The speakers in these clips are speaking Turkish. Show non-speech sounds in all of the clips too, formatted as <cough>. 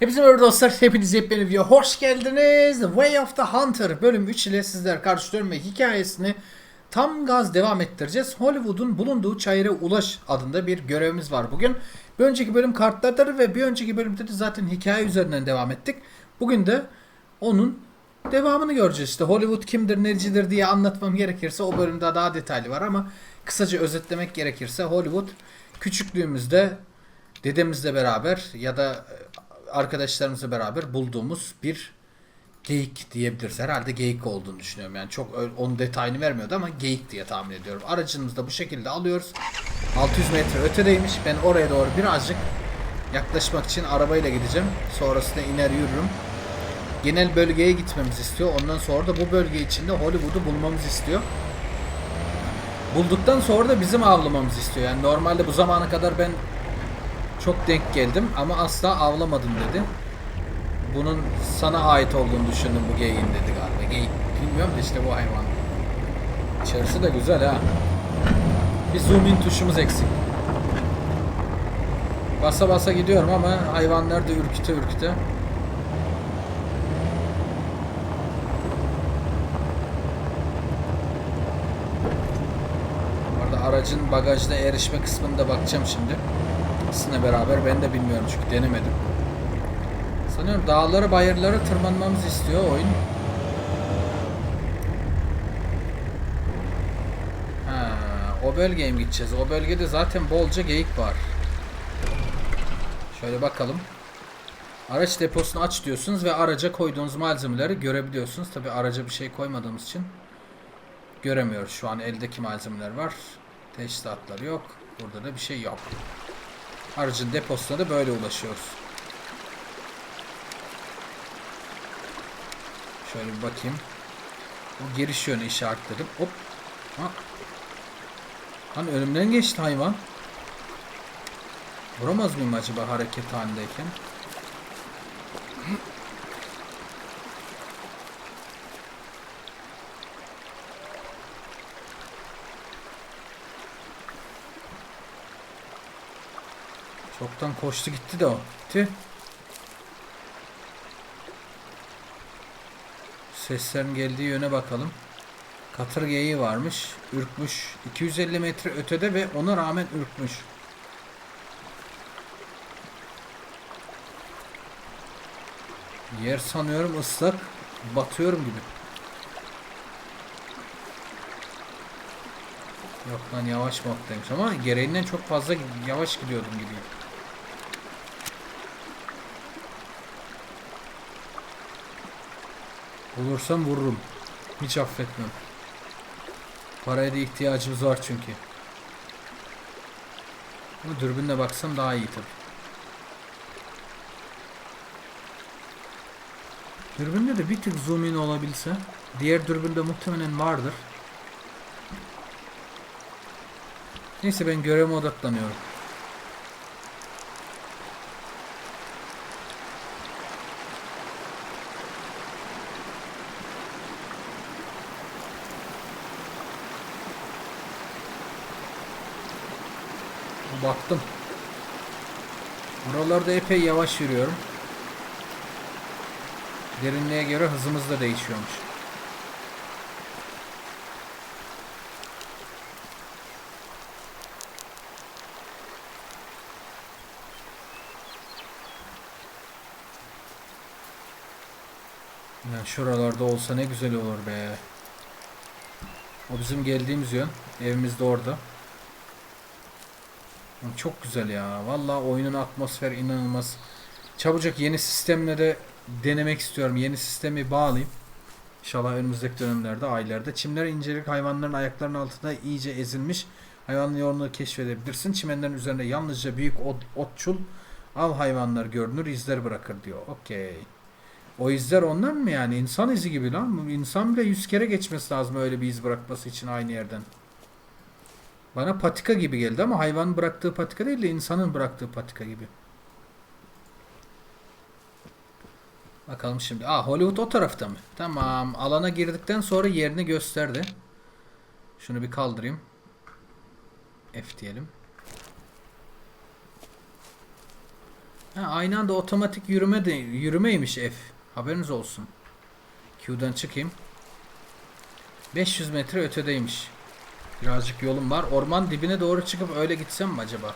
Hepinize merhaba dostlar. Hepiniz yepyeni videoya hoş geldiniz. The Way of the Hunter bölüm 3 ile sizler karşılıyorum ve hikayesini tam gaz devam ettireceğiz. Hollywood'un bulunduğu çayıra ulaş adında bir görevimiz var bugün. Bir önceki bölüm kartlardır ve bir önceki bölümde de zaten hikaye üzerinden devam ettik. Bugün de onun devamını göreceğiz. İşte Hollywood kimdir, necidir diye anlatmam gerekirse o bölümde daha detaylı var ama kısaca özetlemek gerekirse Hollywood küçüklüğümüzde dedemizle beraber ya da arkadaşlarımızla beraber bulduğumuz bir geyik diyebiliriz. Herhalde geyik olduğunu düşünüyorum. Yani çok onun detayını vermiyordu ama geyik diye tahmin ediyorum. Aracımızı da bu şekilde alıyoruz. 600 metre ötedeymiş. Ben oraya doğru birazcık yaklaşmak için arabayla gideceğim. Sonrasında iner yürürüm. Genel bölgeye gitmemizi istiyor. Ondan sonra da bu bölge içinde Hollywood'u bulmamızı istiyor. Bulduktan sonra da bizim avlamamızı istiyor. Yani normalde bu zamana kadar ben çok denk geldim ama asla avlamadım dedi. Bunun sana ait olduğunu düşündüm bu geyiğin dedi galiba. Geyik bilmiyorum da işte bu hayvan. İçerisi de güzel ha. Bir zoom in tuşumuz eksik. Basa basa gidiyorum ama hayvanlar da ürküte ürküte. Aracın bagajda erişme kısmında bakacağım şimdi. İkisine beraber ben de bilmiyorum çünkü denemedim. Sanıyorum dağları bayırları tırmanmamızı istiyor oyun. Ha, o bölgeye mi gideceğiz? O bölgede zaten bolca geyik var. Şöyle bakalım. Araç deposunu aç diyorsunuz ve araca koyduğunuz malzemeleri görebiliyorsunuz. Tabi araca bir şey koymadığımız için göremiyoruz. Şu an eldeki malzemeler var. Teçhizatları yok. Burada da bir şey yok. Aracın deposuna da böyle ulaşıyoruz. Şöyle bir bakayım. O giriş yönü işaretledim. Hop. Ha. Lan önümden geçti hayvan. Vuramaz mıyım acaba hareket halindeyken? Çoktan koştu gitti de o. Tüh. Seslerin geldiği yöne bakalım. Katır geyiği varmış. Ürkmüş. 250 metre ötede ve ona rağmen ürkmüş. Yer sanıyorum ıslak. Batıyorum gibi. Yok lan yavaş moddaymış ama gereğinden çok fazla yavaş gidiyordum gibi. Bulursam vururum. Hiç affetmem. Paraya da ihtiyacımız var çünkü. Ama dürbünle baksam daha iyi tabii. Dürbünde de bir tık zoom in olabilse. Diğer dürbünde muhtemelen vardır. Neyse ben görevime odaklanıyorum. Baktım. Buralarda epey yavaş yürüyorum. Derinliğe göre hızımız da değişiyormuş. Yani şuralarda olsa ne güzel olur be. O bizim geldiğimiz yön. Evimiz de orada. Çok güzel ya. Vallahi oyunun atmosferi inanılmaz. Çabucak yeni sistemleri denemek istiyorum. Yeni sistemi bağlayayım. İnşallah önümüzdeki dönemlerde, aylarda. Çimler incelik hayvanların ayaklarının altında iyice ezilmiş. Hayvanın yolunu keşfedebilirsin. Çimenlerin üzerinde yalnızca büyük ot, otçul av hayvanlar görünür, izler bırakır diyor. Okey. O izler onlar mı yani? İnsan izi gibi lan. İnsan bile yüz kere geçmesi lazım öyle bir iz bırakması için aynı yerden. Bana patika gibi geldi ama hayvanın bıraktığı patika değil de insanın bıraktığı patika gibi. Bakalım şimdi. Aa Hollywood o tarafta mı? Tamam. Alana girdikten sonra yerini gösterdi. Şunu bir kaldırayım. F diyelim. Ha, aynı anda otomatik yürüme de yürümeymiş F. Haberiniz olsun. Q'dan çıkayım. 500 metre ötedeymiş. Birazcık yolum var. Orman dibine doğru çıkıp öyle gitsem mi acaba?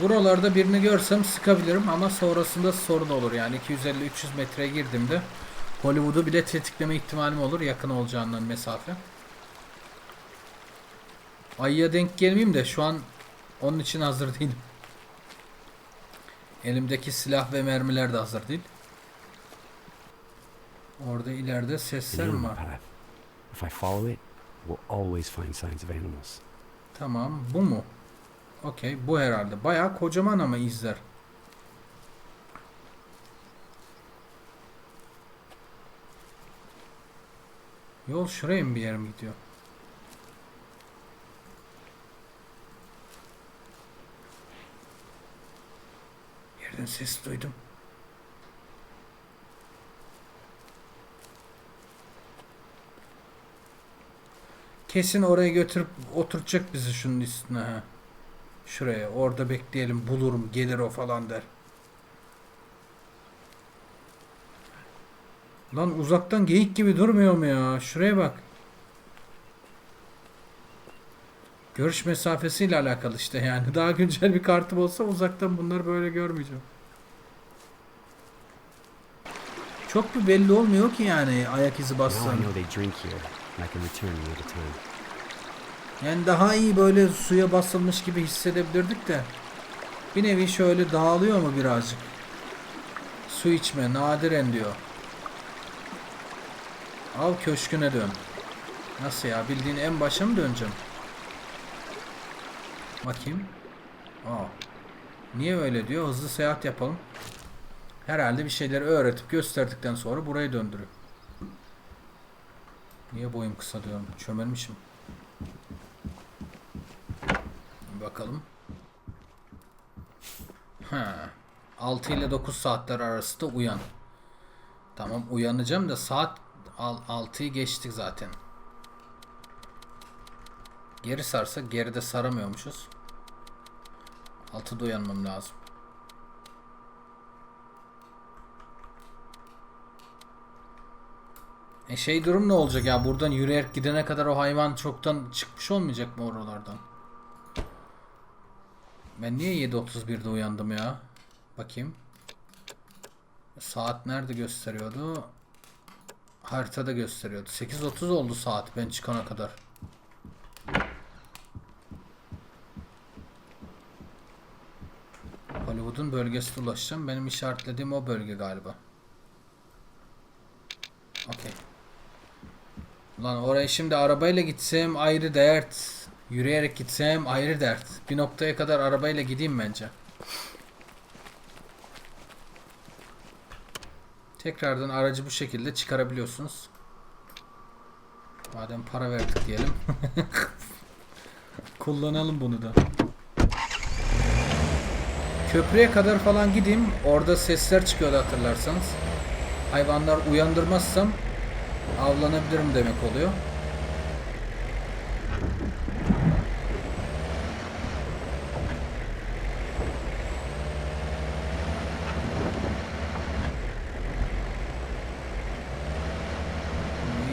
Buralarda birini görsem sıkabilirim ama sonrasında sorun olur. Yani 250-300 metreye girdiğimde Hollywood'u bile tetikleme ihtimalim olur yakın olacağından mesafe. Ayıya denk gelmeyeyim de şu an onun için hazır değilim. Elimdeki silah ve mermiler de hazır değil. Orada ileride sesler mi var? If I follow it, we'll always find signs of animals. Tamam bu mu? Okey bu herhalde. Bayağı kocaman ama izler. Yol şuraya mı bir yer mi gidiyor? Yerden ses duydum. Kesin oraya götürüp oturacak bizi şunun üstüne ha. Şuraya orada bekleyelim bulurum gelir o falan der. Lan uzaktan geyik gibi durmuyor mu ya? Şuraya bak. Görüş mesafesiyle alakalı işte yani. <laughs> Daha güncel bir kartım olsa uzaktan bunları böyle görmeyeceğim. Çok bir belli olmuyor ki yani ayak izi bassan. Yani daha iyi böyle suya basılmış gibi hissedebilirdik de. Bir nevi şöyle dağılıyor mu birazcık? Su içme nadiren diyor. Av köşküne dön. Nasıl ya bildiğin en başa mı döneceğim? Bakayım. Aa. Niye öyle diyor? Hızlı seyahat yapalım. Herhalde bir şeyleri öğretip gösterdikten sonra burayı döndürüyor. Niye boyum kısa diyorum? Çömelmişim. Bakalım. Ha. 6 ile 9 saatler arası da uyan. Tamam uyanacağım da saat 6'yı geçtik zaten. Geri sarsa geride saramıyormuşuz. 6'da uyanmam lazım. E şey durum ne olacak ya buradan yürüyerek gidene kadar o hayvan çoktan çıkmış olmayacak mı oralardan? Ben niye 7.31'de uyandım ya? Bakayım. Saat nerede gösteriyordu? Haritada gösteriyordu. 8.30 oldu saat ben çıkana kadar. Hollywood'un bölgesine ulaşacağım. Benim işaretlediğim o bölge galiba. Okey. Lan oraya şimdi arabayla gitsem ayrı dert. Yürüyerek gitsem ayrı dert. Bir noktaya kadar arabayla gideyim bence. Tekrardan aracı bu şekilde çıkarabiliyorsunuz. Madem para verdik diyelim. <laughs> Kullanalım bunu da. Köprüye kadar falan gideyim. Orada sesler çıkıyordu hatırlarsanız. Hayvanlar uyandırmazsam avlanabilirim demek oluyor.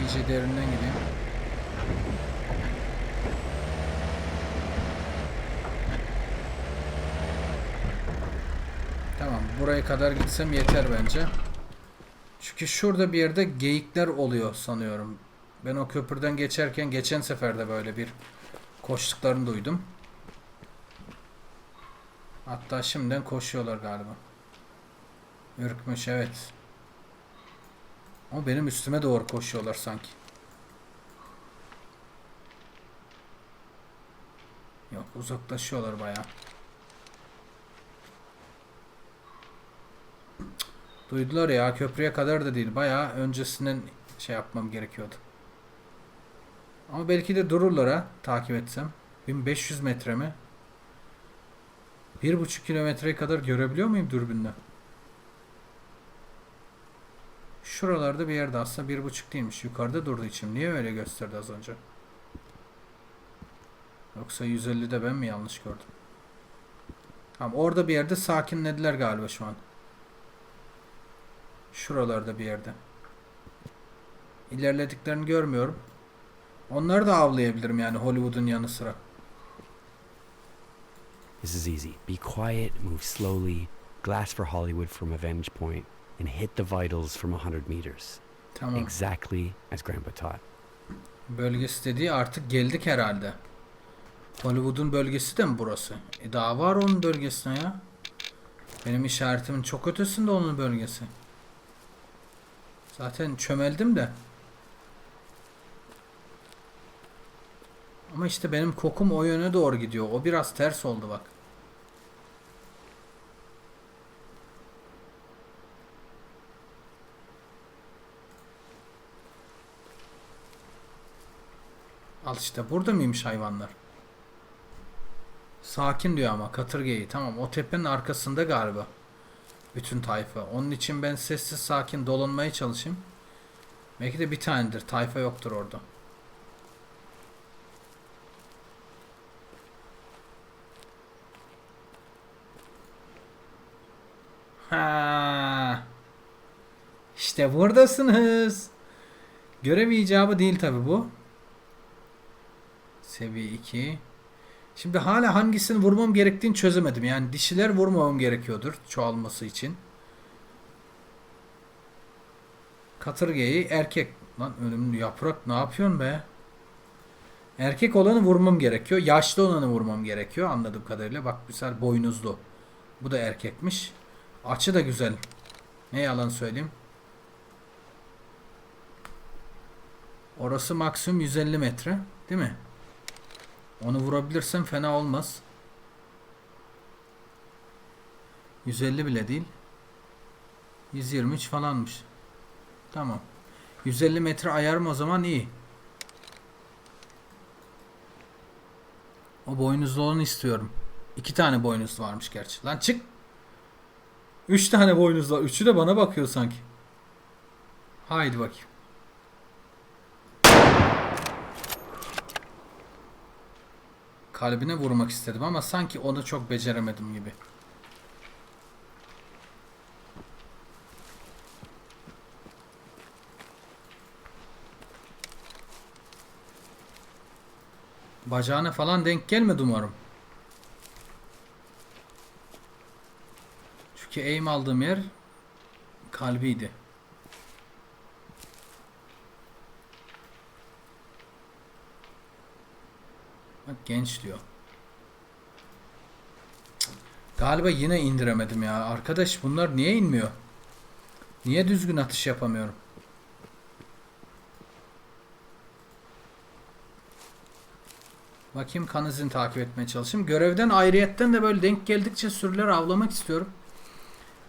İyice derinden gideyim. Tamam buraya kadar gitsem yeter bence. Çünkü şurada bir yerde geyikler oluyor sanıyorum. Ben o köprüden geçerken geçen sefer de böyle bir koştuklarını duydum. Hatta şimdiden koşuyorlar galiba. Ürkmüş evet. Ama benim üstüme doğru koşuyorlar sanki. Yok uzaklaşıyorlar bayağı. Duydular ya köprüye kadar da değil. Bayağı öncesinden şey yapmam gerekiyordu. Ama belki de dururlar ha takip etsem. 1500 metre mi? 1,5 kilometreye kadar görebiliyor muyum dürbünle? Şuralarda bir yerde aslında bir buçuk değilmiş. Yukarıda durduğu için. Niye öyle gösterdi az önce? Yoksa 150'de ben mi yanlış gördüm? Tamam orada bir yerde sakinlediler galiba şu an. Şuralarda bir yerde. İlerlediklerini görmüyorum. Onları da avlayabilirim yani Hollywood'un yanı sıra. This is easy. Be quiet, move slowly, glass for Hollywood from a vantage point, and hit the vitals from 100 meters. Tamam. Exactly as Grandpa taught. Bölgesi dediği artık geldik herhalde. Hollywood'un bölgesi de mi burası? E daha var onun bölgesine ya. Benim işaretimin çok ötesinde onun bölgesi. Zaten çömeldim de. Ama işte benim kokum o yöne doğru gidiyor. O biraz ters oldu bak. Al işte burada mıymış hayvanlar? Sakin diyor ama Katırgeyi. Tamam o tepenin arkasında galiba. Bütün tayfa. Onun için ben sessiz sakin dolanmaya çalışayım. Belki de bir tanedir. Tayfa yoktur orada. Ha. İşte buradasınız. Görev icabı değil tabi bu. Seviye 2. Şimdi hala hangisini vurmam gerektiğini çözemedim. Yani dişiler vurmamam gerekiyordur çoğalması için. Katırgeyi erkek. Lan ölümlü yaprak ne yapıyorsun be? Erkek olanı vurmam gerekiyor. Yaşlı olanı vurmam gerekiyor anladığım kadarıyla. Bak misal boynuzlu. Bu da erkekmiş. Açı da güzel. Ne yalan söyleyeyim. Orası maksimum 150 metre. Değil mi? Onu vurabilirsem fena olmaz. 150 bile değil. 123 falanmış. Tamam. 150 metre ayarım o zaman iyi. O boynuzlu olanı istiyorum. İki tane boynuzlu varmış gerçi. Lan çık. Üç tane boynuz var. Üçü de bana bakıyor sanki. Haydi bakayım. Kalbine vurmak istedim ama sanki onu çok beceremedim gibi. Bacağına falan denk gelmedi umarım. Çünkü aim aldığım yer kalbiydi. Genç diyor. Galiba yine indiremedim ya. Arkadaş bunlar niye inmiyor? Niye düzgün atış yapamıyorum? Bakayım kan izini takip etmeye çalışayım. Görevden ayrıyetten de böyle denk geldikçe sürüler avlamak istiyorum.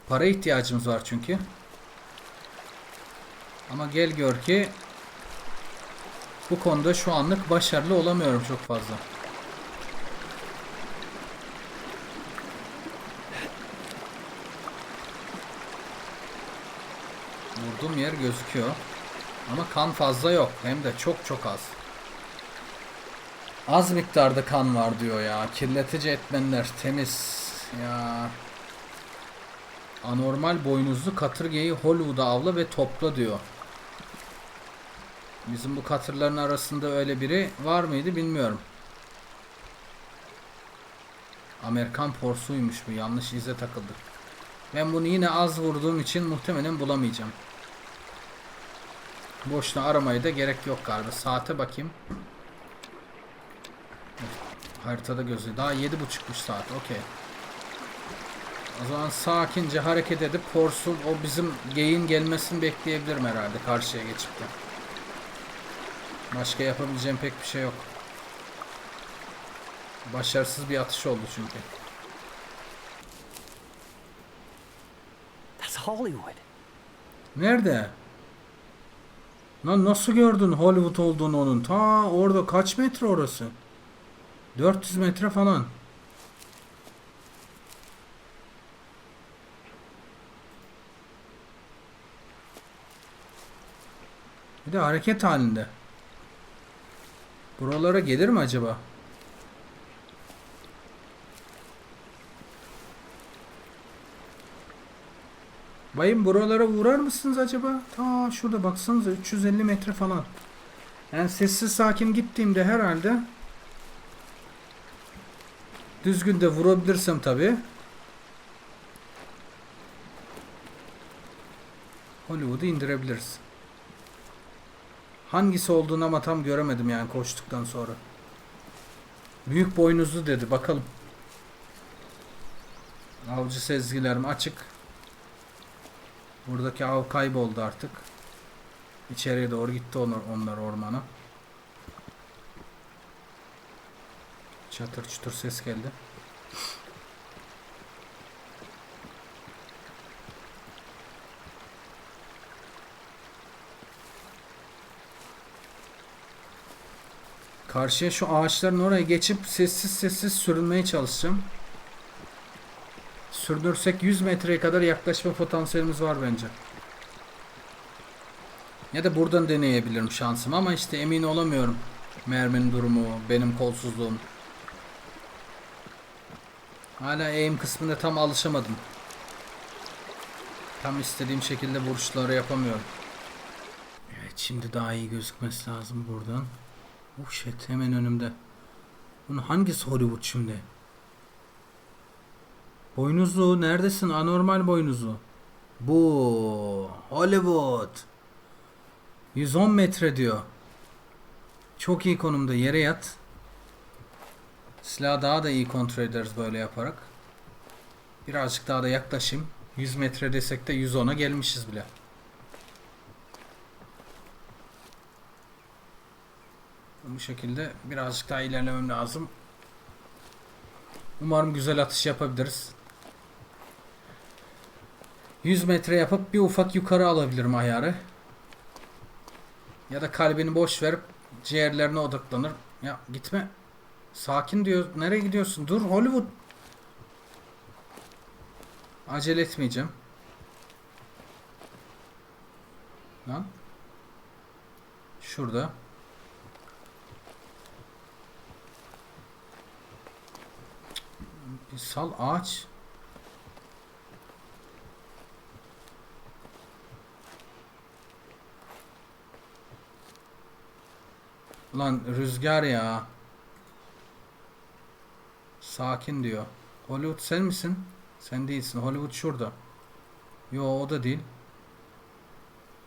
Para ihtiyacımız var çünkü. Ama gel gör ki bu konuda şu anlık başarılı olamıyorum çok fazla. Vurduğum yer gözüküyor. Ama kan fazla yok. Hem de çok çok az. Az miktarda kan var diyor ya. Kirletici etmenler temiz. Ya. Anormal boynuzlu katırgeyi Hollywood'a avla ve topla diyor. Bizim bu katırların arasında öyle biri var mıydı bilmiyorum. Amerikan porsuymuş bu. Yanlış ize takıldık. Ben bunu yine az vurduğum için muhtemelen bulamayacağım. Boşuna aramaya da gerek yok galiba. Saate bakayım. Haritada gözü. Daha yedi buçukmuş saat. Okey. O zaman sakince hareket edip porsul o bizim geyin gelmesini bekleyebilirim herhalde karşıya geçip de. Başka yapabileceğim pek bir şey yok. Başarısız bir atış oldu çünkü. That's Hollywood. Nerede? Lan nasıl gördün Hollywood olduğunu onun? Ta orada kaç metre orası? 400 metre falan. Bir de hareket halinde. Buralara gelir mi acaba? Bayım buralara uğrar mısınız acaba? Ta şurada baksanıza 350 metre falan. Yani sessiz sakin gittiğimde herhalde düzgün de vurabilirsem tabi. Hollywood'u indirebiliriz. Hangisi olduğunu ama tam göremedim yani koştuktan sonra. Büyük boynuzlu dedi bakalım. Avcı sezgilerim açık. Buradaki av kayboldu artık. İçeriye doğru gitti onlar, onlar ormana. Çatır çutur ses geldi. Karşıya şu ağaçların oraya geçip sessiz sessiz sürünmeye çalışacağım. Sürdürsek 100 metreye kadar yaklaşma potansiyelimiz var bence. Ya da buradan deneyebilirim şansım ama işte emin olamıyorum. Merminin durumu, benim kolsuzluğum. Hala aim kısmında tam alışamadım. Tam istediğim şekilde vuruşları yapamıyorum. Evet şimdi daha iyi gözükmesi lazım buradan. Oh shit hemen önümde. Bunun hangisi Hollywood şimdi? Boynuzlu neredesin? Anormal boynuzlu. Bu Hollywood. 110 metre diyor. Çok iyi konumda yere yat. Silahı daha da iyi kontrol ederiz böyle yaparak. Birazcık daha da yaklaşayım. 100 metre desek de 110'a gelmişiz bile. Bu şekilde birazcık daha ilerlemem lazım. Umarım güzel atış yapabiliriz. 100 metre yapıp bir ufak yukarı alabilirim ayarı. Ya da kalbini boş verip ciğerlerine odaklanır. Ya gitme. Sakin diyor. Nereye gidiyorsun? Dur Hollywood. Acele etmeyeceğim. Lan. Şurada. Bir sal ağaç. Lan rüzgar ya. Sakin diyor. Hollywood sen misin? Sen değilsin. Hollywood şurada. Yo o da değil.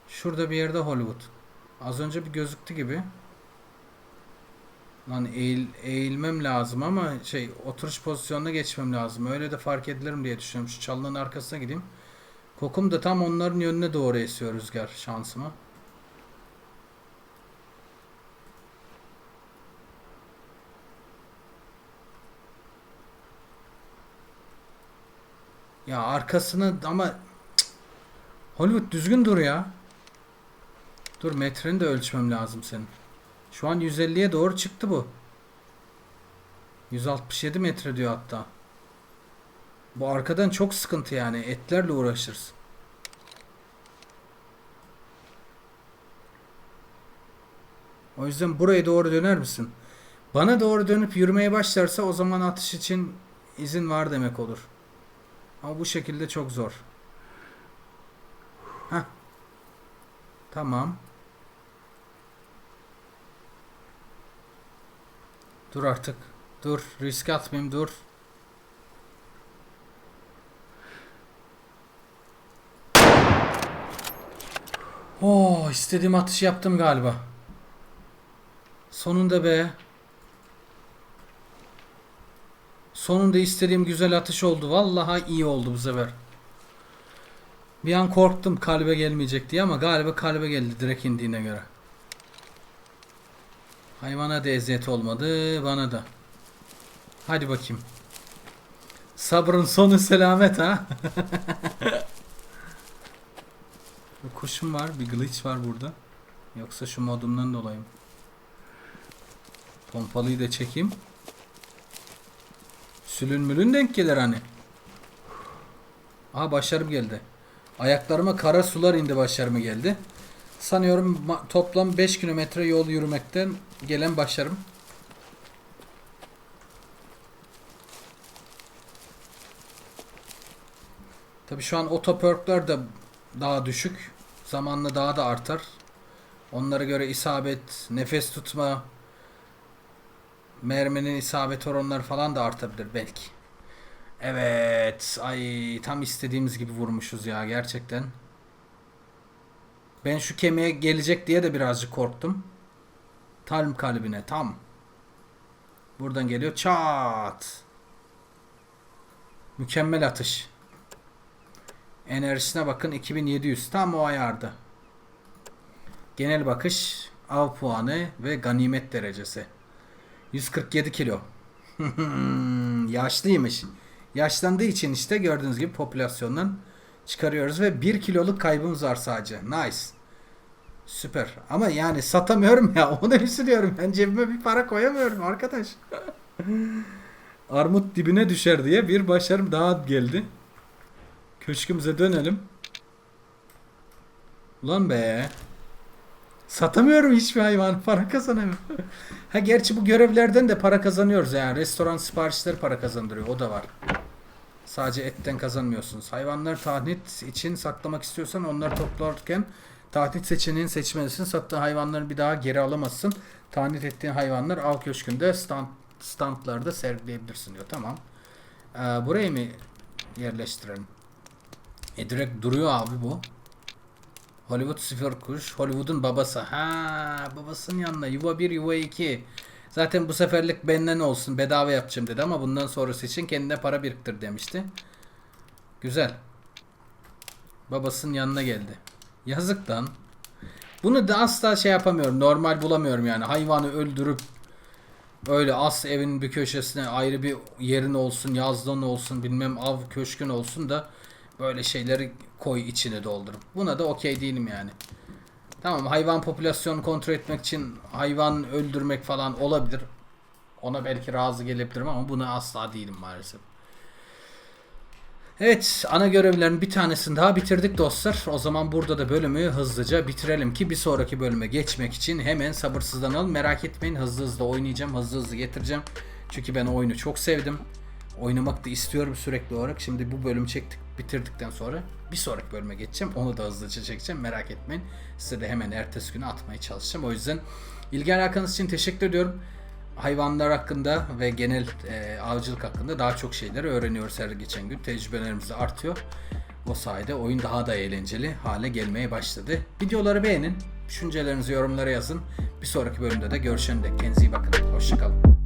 Şurada bir yerde Hollywood. Az önce bir gözüktü gibi. Lan eğil, eğilmem lazım ama şey oturuş pozisyonuna geçmem lazım. Öyle de fark edilirim diye düşünüyorum. Şu çalının arkasına gideyim. Kokum da tam onların yönüne doğru esiyor rüzgar şansıma. Ya arkasını ama Cık. Hollywood düzgün dur ya. Dur metreni de ölçmem lazım senin. Şu an 150'ye doğru çıktı bu. 167 metre diyor hatta. Bu arkadan çok sıkıntı yani. Etlerle uğraşırız. O yüzden buraya doğru döner misin? Bana doğru dönüp yürümeye başlarsa o zaman atış için izin var demek olur. Ama bu şekilde çok zor. Heh. Tamam. Dur artık. Dur. Risk atmayayım. Dur. Oh, istediğim atışı yaptım galiba. Sonunda be. Sonunda istediğim güzel atış oldu. Vallahi iyi oldu bu sefer. Bir an korktum kalbe gelmeyecek diye ama galiba kalbe geldi direkt indiğine göre. Hayvana da eziyet olmadı, bana da. Hadi bakayım. Sabrın sonu selamet ha. <laughs> bir kuşum var, bir glitch var burada. Yoksa şu modumdan dolayı mı? Pompalıyı da çekeyim. Sülün mülün denk gelir hani. Aha başarım geldi. Ayaklarıma kara sular indi başarımı geldi. Sanıyorum toplam 5 kilometre yol yürümekten gelen başarım. Tabii şu an otoperkler de daha düşük. Zamanla daha da artar. Onlara göre isabet, nefes tutma, merminin isabet oranları falan da artabilir belki. Evet. Ay tam istediğimiz gibi vurmuşuz ya gerçekten. Ben şu kemiğe gelecek diye de birazcık korktum. Talm kalbine tam. Buradan geliyor. Çat. Mükemmel atış. Enerjisine bakın 2700. Tam o ayarda. Genel bakış, av puanı ve ganimet derecesi. 147 kilo. <laughs> Yaşlıymış. Yaşlandığı için işte gördüğünüz gibi popülasyondan çıkarıyoruz ve 1 kiloluk kaybımız var sadece. Nice. Süper. Ama yani satamıyorum ya. <laughs> Onu üzülüyorum. Ben cebime bir para koyamıyorum arkadaş. <laughs> Armut dibine düşer diye bir başarım daha geldi. Köşkümüze dönelim. Ulan be. Satamıyorum hiçbir hayvan. <laughs> Para kazanamıyorum. ha gerçi bu görevlerden de para kazanıyoruz yani. Restoran siparişleri para kazandırıyor. O da var. Sadece etten kazanmıyorsunuz. Hayvanları tahnit için saklamak istiyorsan onları toplarken tahnit seçeneğini seçmelisin. Sattığın hayvanları bir daha geri alamazsın. Tahnit ettiğin hayvanlar av köşkünde stand, standlarda sergileyebilirsin diyor. Tamam. Ee, burayı mı yerleştirelim? E direkt duruyor abi bu. Hollywood sıfır kuş. Hollywood'un babası. Ha babasının yanına. Yuva 1, yuva 2. Zaten bu seferlik benden olsun. Bedava yapacağım dedi ama bundan sonrası için kendine para biriktir demişti. Güzel. Babasının yanına geldi. Yazık lan. Bunu da asla şey yapamıyorum. Normal bulamıyorum yani. Hayvanı öldürüp öyle as evin bir köşesine ayrı bir yerin olsun, yazlığın olsun, bilmem av köşkün olsun da böyle şeyleri koy içine doldurup. Buna da okey değilim yani. Tamam hayvan popülasyonu kontrol etmek için hayvan öldürmek falan olabilir. Ona belki razı gelebilirim ama buna asla değilim maalesef. Evet ana görevlerin bir tanesini daha bitirdik dostlar. O zaman burada da bölümü hızlıca bitirelim ki bir sonraki bölüme geçmek için hemen sabırsızlanalım. Merak etmeyin hızlı hızlı oynayacağım hızlı hızlı getireceğim. Çünkü ben oyunu çok sevdim. Oynamak da istiyorum sürekli olarak. Şimdi bu bölümü çektik bitirdikten sonra bir sonraki bölüme geçeceğim. Onu da hızlıca çekeceğim. Merak etmeyin. Size de hemen ertesi günü atmaya çalışacağım. O yüzden ilgi alakanız için teşekkür ediyorum. Hayvanlar hakkında ve genel e, avcılık hakkında daha çok şeyleri öğreniyoruz her geçen gün. Tecrübelerimiz de artıyor. O sayede oyun daha da eğlenceli hale gelmeye başladı. Videoları beğenin. Düşüncelerinizi yorumlara yazın. Bir sonraki bölümde de görüşene dek kendinize iyi bakın. Hoşçakalın.